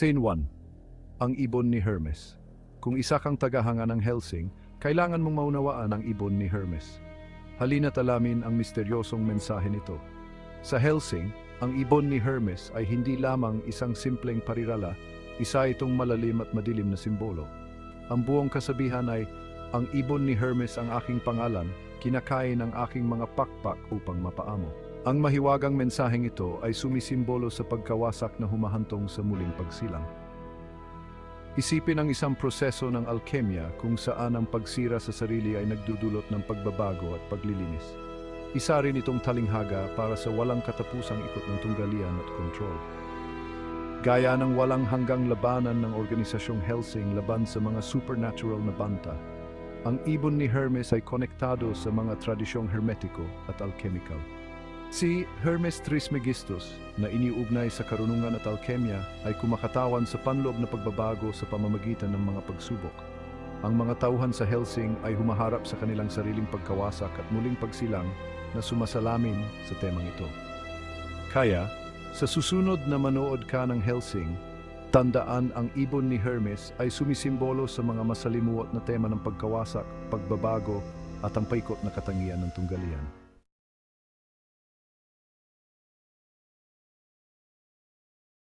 Scene 1. Ang ibon ni Hermes. Kung isa kang tagahanga ng Helsing, kailangan mong maunawaan ang ibon ni Hermes. Halina't alamin ang misteryosong mensahe nito. Sa Helsing, ang ibon ni Hermes ay hindi lamang isang simpleng parirala, isa itong malalim at madilim na simbolo. Ang buong kasabihan ay, ang ibon ni Hermes ang aking pangalan, kinakain ang aking mga pakpak upang mapaamo. Ang mahiwagang mensaheng ito ay sumisimbolo sa pagkawasak na humahantong sa muling pagsilang. Isipin ang isang proseso ng alkemya kung saan ang pagsira sa sarili ay nagdudulot ng pagbabago at paglilinis. Isa rin itong talinghaga para sa walang katapusang ikot ng tunggalian at kontrol. Gaya ng walang hanggang labanan ng organisasyong Helsing laban sa mga supernatural na banta, ang ibon ni Hermes ay konektado sa mga tradisyong hermetiko at alchemical. Si Hermes Trismegistus, na iniugnay sa karunungan at alkemya, ay kumakatawan sa panloob na pagbabago sa pamamagitan ng mga pagsubok. Ang mga tauhan sa Helsing ay humaharap sa kanilang sariling pagkawasak at muling pagsilang na sumasalamin sa temang ito. Kaya, sa susunod na manood ka ng Helsing, tandaan ang ibon ni Hermes ay sumisimbolo sa mga masalimuot na tema ng pagkawasak, pagbabago, at ang paikot na katangian ng tunggalian.